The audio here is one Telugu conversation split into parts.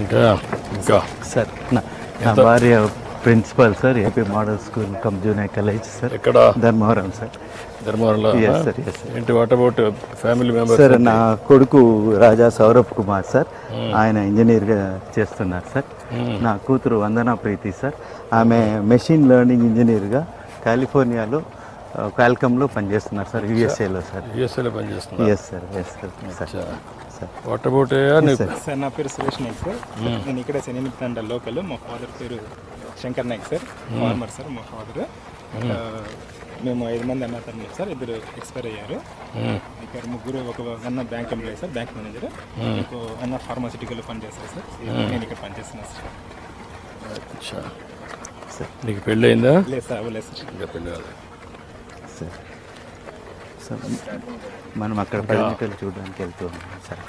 ఇంకా. సార్ నా నా భార్య principal sir AP model school come junior college sir. ఎక్కడ? ధర్మవరం సార్. ధర్మవరంలో? Yes, sir, yes, sir. ఏంటి what about family members sir నా కొడుకు రాజా సౌరభ్ కుమార్ సార్. ఆయన ఇంజనీర్గా చేస్తున్నారు సార్. నా కూతురు వందనా ప్రీతి సార్. ఆమె మెషిన్ లెర్నింగ్ ఇంజనీర్గా కాలిఫోర్నియాలో క్వాల్కమ్లో పనిచేస్తున్నారు సార్ యుఎస్ఏలో సార్. యుఎస్ఏలో పనిచేస్తున్నా yes sir yes sir sir sir what about sir నా పేరు సురేష్ నాయక్ సార్ నేను ఇక్కడ శనిమిత్ తండ లోకల్. మా ఫాదర్ పేరు Shankar Nayak sir farmer sir మా ఫాదర్ మేము ఐదు మంది అన్న తమ్ముడు సార్ ఇద్దరు ఎక్స్పైర్ అయ్యారు. ఇక్కడ ముగ్గురు ఒక అన్న bank employee sir bank manager ఇంకో అన్న ఫార్మాసిటికల్ పనిచేస్తారు సార్ నేను ఇక్కడ పనిచేస్తున్నాను సార్. నీకు పెళ్ళి అయిందా లేదు సార్ అవ్వలేదు సార్ ఇంకా పెళ్ళి కాదు సార్ మనం అక్కడ పరిమితులు చూడడానికి వెళ్తూ ఉన్నాం సార్.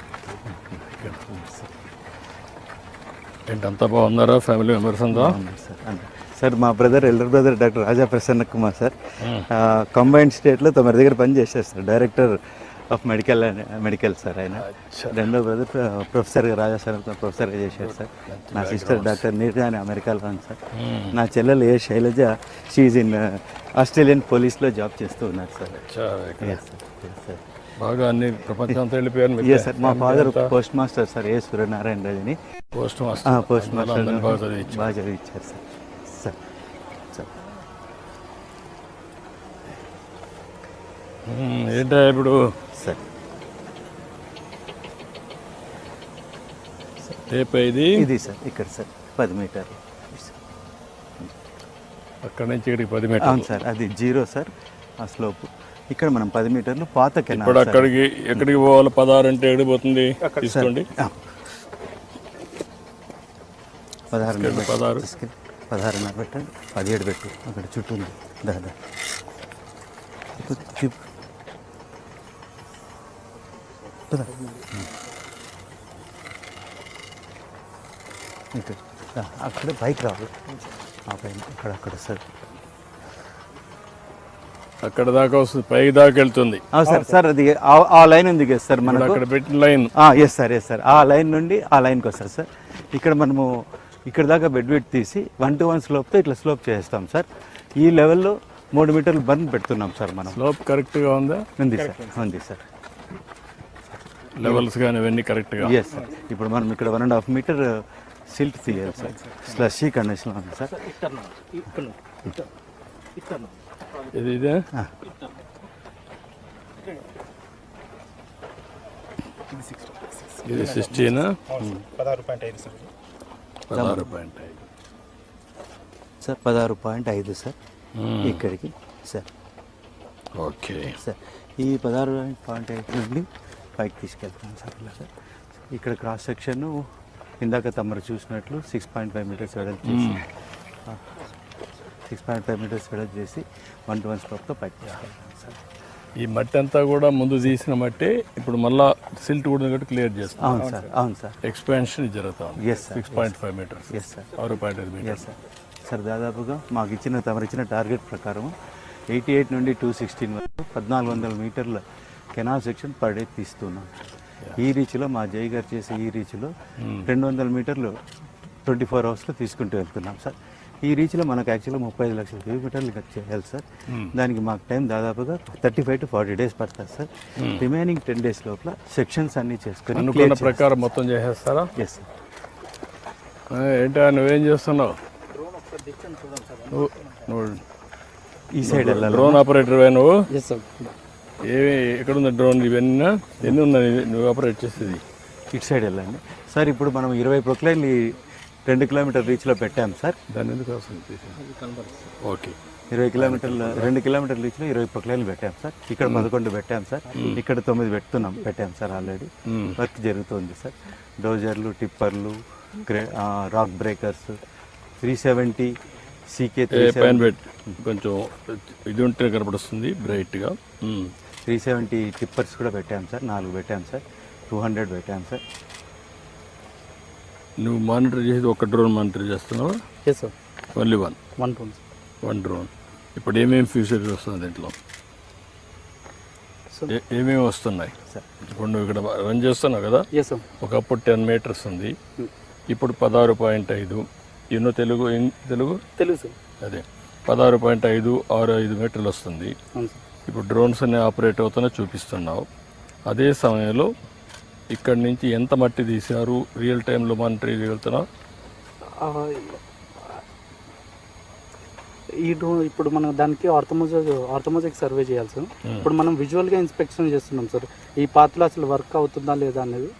ఏంటి అంతా బాగున్నారా? ఫ్యామిలీ మెంబర్స్ అంతా? సార్. సార్ మా brother elder brother doctor Raja Prasanna Kumar sir. Combined స్టేట్లో తమరి దగ్గర పని చేశారు sir. Director of medical medical sir ఆయన రెండో బ్రదర్ ప్రొఫెసర్ రాజా సార్ ప్రొఫెసర్గా చేశారు సార్ నా సిస్టర్ డాక్టర్ నీర్గా అని అమెరికాలో ఉంది సార్ నా చెల్లెలు A Shailaja she in Australian పోలీస్లో job చేస్తూ ఉన్నారు సార్ బాగా అన్ని ప్రపంచం వెళ్ళిపోయారు సార్ మా father post master sir A Suryanarayana రాజుని. పోస్ట్ ఆ, మాస్టర్ పోస్ట్ మాస్టర్ బాగా చదివించారు. సార్ సార్ మ్మ్, ఏంటా ఇప్పుడు? సార్. టేప్ ఇది ఇది సార్ ఇక్కడ సార్ పది మీటర్లు. అక్కడ నుంచి ఇక్కడికి పది అవును మీటర్లు సార్ అది జీరో సార్ ఆ స్లోప్ ఇక్కడ మనం పది మీటర్లు పాత కెనాల్ ఇప్పుడు సార్. అక్కడికి ఎక్కడికి పోవాలి? పదహారు అంటే ఎక్కడికి పోతుంది? తీసుకోండి. పదహారు పదహారు. పదహారున్నర పెట్టండి పదిహేడు పెట్టు అక్కడ చుట్టూ ఉంది. దాదా అక్కడ బైక్ రావాలి. ఆ పైన అక్కడ అక్కడ సార్. అక్కడ దాకా వస్తుంది పైకి దాకా వెళ్తుంది. సార్ సార్ అది ఆ- లైన్ ఉంది కదా సార్ మనకు? అక్కడ పెట్టిన line. Yes sir yes sir. ఆ లైన్ నుండి ఆ లైన్కి వస్తారు సార్. ఇక్కడ మనము ఇక్కడ దాకా బెడ్ వెయిట్ తీసి వన్ టు వన్ స్లోప్తో ఇట్లా స్లోప్ చేస్తాం సార్. ఈ లెవెల్లో మూడు మీటర్లు బర్న్ పెడుతున్నాం సార్ మనం. స్లోప్ కరెక్ట్గా ఉందా? ఉంది సార్. ఉంది సార్. లెవెల్స్ కానీ ఇవన్నీ కరెక్ట్గా. ఎస్ సార్ ఇప్పుడు మనం ఇక్కడ one and half metre silt తీయాలి సార్ స్లషీ కండిషన్లో ఉంది సార్ ఇది ఇదే? ఇది సిక్స్టీన్ పదహారు పాయింట్ ఐదు సార్ పదహారు పాయింట్ ఐదు. సార్ పదహారు పాయింట్ ఐదు సార్ ఇక్కడికి సార్ ఓకే సార్ ఈ పదహారు పాయింట్ ఎయిట్ నుండి పైకి తీసుకెళ్తాం సార్ ఇలా సార్ ఇక్కడ క్రాస్ సెక్షన్ ఇందాక తమరు చూసినట్లు సిక్స్ పాయింట్ ఫైవ్ మీటర్స్ వెడల్పు చేసి సిక్స్ పాయింట్ ఫైవ్ మీటర్స్ వెడల్పు చేసి వన్ టు వన్ స్టాప్తో పైకి తీసుకెళ్తాం సార్. ఈ మట్టి అంతా కూడా ముందు తీసిన మట్టి ఇప్పుడు మళ్ళా సిల్ట్ కూడా కాబట్టి క్లియర్ చేస్తాం. అవును సార్ అవును sir. Expansion Yes, sir. Six point five metres yes sir ఆరు పాయింట్ ఐదు మీటర్స్ ఎస్ సార్ సార్ దాదాపుగా మాకు ఇచ్చిన తమరు ఇచ్చిన టార్గెట్ ప్రకారం ఎయిటీ ఎయిట్ నుండి టూ సిక్స్టీన్ వరకు పద్నాలుగు వందల మీటర్ల కెనాల్ సెక్షన్ పర్ డే తీస్తున్నాం ఈ రీచ్లో మా జై గారు చేసే ఈ రీచ్లో రెండు వందల మీటర్లు ట్వంటీ ఫోర్ అవర్స్లో తీసుకుంటూ వెళ్తున్నాం సార్. ఈ రీచ్లో మనకు యాక్చువల్గా ముప్పై ఐదు లక్షల కిలోమీటర్లు కట్ చేయాలి సార్. దానికి మాకు టైం దాదాపుగా thirty five to forty days పడుతుంది సార్. రిమైనింగ్ టెన్ డేస్ లోపల సెక్షన్స్ అన్నీ చేసుకుని అనుకున్న ప్రకారం మొత్తం చేసేస్తారా? ఎస్ సార్ ఆ, ఏంటా నువ్వేం చేస్తున్నావు? నువ్వు ఈ సైడ్ వెళ్ళాలి? డ్రోన్ ఆపరేటర్ నువ్వు? ఏమి ఎక్కడుంది డ్రోన్ ఇవన్నీ? ఎన్ని ఉన్నాయి? నువ్వు ఆపరేట్ చేసేది? ఇటు సైడ్ వెళ్ళండి. సార్ ఇప్పుడు మనం ఇరవై ప్రొక్లైన్లు రెండు కిలోమీటర్ రీచ్లో పెట్టాం సార్. దాన్ని ఎందుకు అవసరం? ఓకే. ఇరవై కిలోమీటర్ల రెండు కిలోమీటర్ల రీచ్లో ఇరవై ప్రొక్లైన్లు పెట్టాం సార్. ఇక్కడ పదకొండు పెట్టాం సార్. ఇక్కడ తొమ్మిది పెడుతున్నాం పెట్టాం సార్ ఆల్రెడీ. వర్క్ జరుగుతుంది సార్. డోజర్లు టిప్పర్లు grey rock breakers three seventy C పైన పెట్టి. కొంచెం ఇది ఉంటే కనపడుస్తుంది బ్రైట్గా. త్రీ సెవెంటీ టిప్పర్స్ కూడా పెట్టాం సార్. నాలుగు పెట్టాం సార్. టూ హండ్రెడ్ పెట్టాం సార్. నువ్వు మానిటర్ చేసేది ఒక డ్రోన్ మానిటర్ చేస్తున్నావా? Yes sir only one one two one drone ఇప్పుడు ఏమేమి ఫీచర్స్ వస్తుంది దీంట్లో? ఏమేమి వస్తున్నాయి? సార్ ఇప్పుడు నువ్వు ఇక్కడ రన్ చేస్తున్నావు కదా? ఎస్ సార్ ఒకప్పుడు టెన్ మీటర్స్ ఉంది. ఇప్పుడు పదహారు పాయింట్ ఐదు. ఎన్నో తెలుగు తెలుగు? తెలుసు సార్ అదే. పదహారు పాయింట్ ఐదు ఆరు ఐదు మీటర్లు వస్తుంది. ఇప్పుడు డ్రోన్స్ అనే ఆపరేట్ అవుతున్నా చూపిస్తున్నావు. అదే సమయంలో ఇక్కడి నుంచి ఎంత మట్టి తీశారు? రియల్ టైంలో మానిటర్ చేయగలుగుతున్నావు? ఈ డ్రోన్ ఇప్పుడు మనం దానికి ఆర్థమోజెక్ ఆర్థమోజెక్ సర్వే చేయాలి సార్. ఇప్పుడు మనం విజువల్గా ఇన్స్పెక్షన్ చేస్తున్నాం సార్. ఈ పాత్రలో అసలు వర్క్ అవుతుందా లేదా అనేది.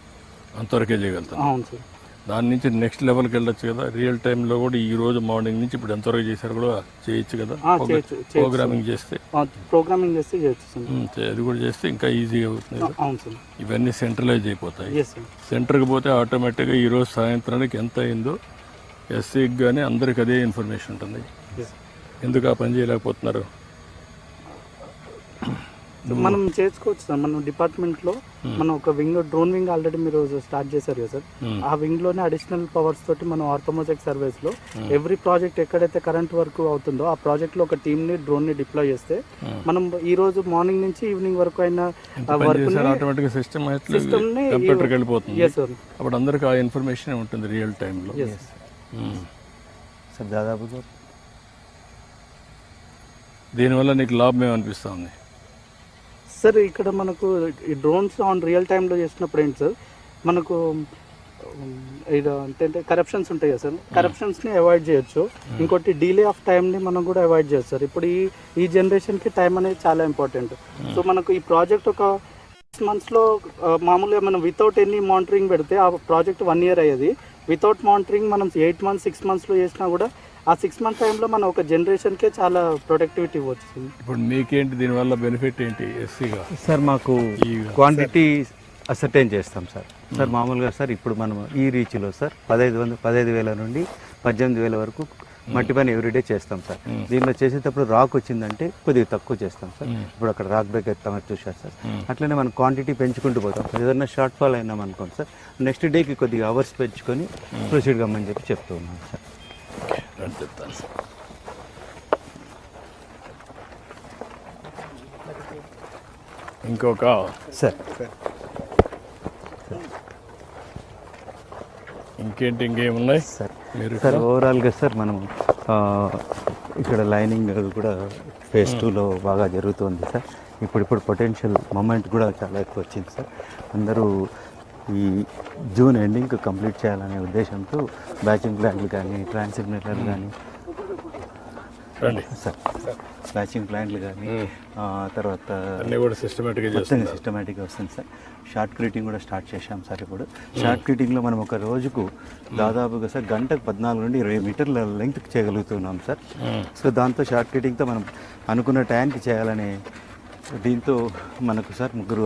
అంతవరకే చేయగలుగుతాం అవును సార్. దాని నుంచి నెక్స్ట్ లెవెల్కి వెళ్ళొచ్చు కదా. రియల్ టైంలో కూడా ఈ రోజు మార్నింగ్ నుంచి ఇప్పుడు ఎంతవరకు చేశారు కూడా చేయొచ్చు కదా. ప్రోగ్రామింగ్ చేస్తే. ప్రోగ్రామింగ్ చేస్తే చేయొచ్చు అది కూడా చేస్తే ఇంకా ఈజీగా అవుతుంది ఇవన్నీ సెంట్రలైజ్ అయిపోతాయి. సెంటర్కి పోతే ఆటోమేటిక్గా ఈరోజు సాయంత్రానికి ఎంత అయిందో ఎస్సీకి కానీ అందరికి అదే ఇన్ఫర్మేషన్ ఉంటుంది. ఎందుకు ఆ పని చేయలేకపోతున్నారు? మనం చేసుకోవచ్చు సార్. మన డిపార్ట్మెంట్లో మనం ఒక వింగ్ డ్రోన్ వింగ్ ఆల్రెడీ మీరు స్టార్ట్ చేశారు కదా సార్. Hmm. ఆ వింగ్లోనే అడిషనల్ పవర్స్ తోటి మనం ఆర్థమోజెక్ సర్వీస్లో ఎవ్రీ ప్రాజెక్ట్ ఎక్కడైతే కరెంట్ వర్క్ అవుతుందో ఆ ప్రాజెక్ట్లో ఒక టీమ్ని డ్రోన్ని డిప్లాయ్ చేస్తే మనం ఈ రోజు మార్నింగ్ నుంచి ఈవినింగ్ వరకు అయిన వర్క్ సిస్టమ్ సిస్టమ్ని వెళ్ళిపోతుంది. సార్ అప్పుడు అందరికి ఆ ఇన్ఫర్మేషన్ ఉంటుంది రియల్ టైంలో ఎస్ సార్ దాదాపుగా దీనివల్ల నీకు లాభం ఏమనిపిస్తుంది సార్ ఇక్కడ మనకు ఈ డ్రోన్స్ ఆన్ రియల్ టైంలో చేసినప్పుడు ఏంటి సార్ మనకు ఇది అంటే కరప్షన్స్ ఉంటాయి కదా సార్ కరప్షన్స్ని అవాయిడ్ చేయొచ్చు. ఇంకోటి డిలే ఆఫ్ టైంని మనం కూడా అవాయిడ్ చేయొచ్చు సార్ ఇప్పుడు ఈ ఈ జనరేషన్కి టైం అనేది చాలా ఇంపార్టెంట్ సో మనకు ఈ ప్రాజెక్ట్ ఒక సిక్స్ మంత్స్లో మామూలుగా మనం వితౌట్ ఎనీ మానిటరింగ్ పెడితే ఆ ప్రాజెక్ట్ వన్ ఇయర్ అయ్యేది. వితౌట్ మానిటరింగ్ మనం ఎయిట్ మంత్స్ సిక్స్ మంత్స్లో చేసినా కూడా ఆ సిక్స్ మంత్ టైంలో మనం ఒక జనరేషన్కే చాలా ప్రొడక్టివిటీ వచ్చింది. ఇప్పుడు మీకేంటి దీనివల్ల బెనిఫిట్ ఏంటి ఎస్సీగా సార్ మాకు ఈ క్వాంటిటీ అసర్టైన్ చేస్తాం సార్. సార్ మామూలుగా సార్ ఇప్పుడు మనం ఈ రీచ్లో సార్ పదహైదు వందల పదహైదు వేల నుండి పద్దెనిమిది వేల వరకు మట్టి పని ఎవ్రీడే చేస్తాం సార్. దీనిలో చేసేటప్పుడు రాక్ వచ్చిందంటే కొద్దిగా తక్కువ చేస్తాం సార్. ఇప్పుడు అక్కడ రాక్ బ్రేక్ ఎత్తామని చూశారు సార్. అట్లనే మనం క్వాంటిటీ పెంచుకుంటూ పోతాం సార్. ఏదైనా షార్ట్ ఫాల్ అయినాం అనుకోండి సార్ నెక్స్ట్ డేకి కొద్దిగా అవర్స్ పెంచుకొని ప్రొసీడ్ కమ్మని చెప్పి చెప్తూ ఉన్నాం సార్. అని చెప్తాను ఇంకొక సార్ ఇంకేంటి ఇంకేమున్నాయి? సార్ మీరు సార్ ఓవరాల్గా సార్ మనం ఆ, ఇక్కడ లైనింగ్ కూడా ఫేజ్ టూలో బాగా జరుగుతుంది సార్ ఇప్పుడు ఇప్పుడు పొటెన్షియల్ మూమెంట్ కూడా చాలా ఎక్కువ వచ్చింది సార్ అందరూ ఈ జూన్ ఎండింగ్ కంప్లీట్ చేయాలనే ఉద్దేశంతో బ్యాచింగ్ ప్లాంట్లు కానీ ట్రాన్సిగ్నేటర్లు కానీ. సార్ బ్యాచింగ్ ప్లాంట్లు కానీ తర్వాత మొత్తం సిస్టమేటిక్గా వస్తుంది సార్. షార్ట్ క్రీటింగ్ కూడా స్టార్ట్ చేశాం సార్ ఇప్పుడు. షార్ట్ క్రీటింగ్లో మనం ఒక రోజుకు దాదాపుగా సార్ గంటకు పద్నాలుగు నుండి ఇరవై మీటర్ల లెంగ్త్ చేయగలుగుతున్నాం సార్. సో దాంతో షార్ట్ క్రీటింగ్తో మనం అనుకున్న టైంకి చేయాలనే దీంతో మనకు సార్ ముగ్గురు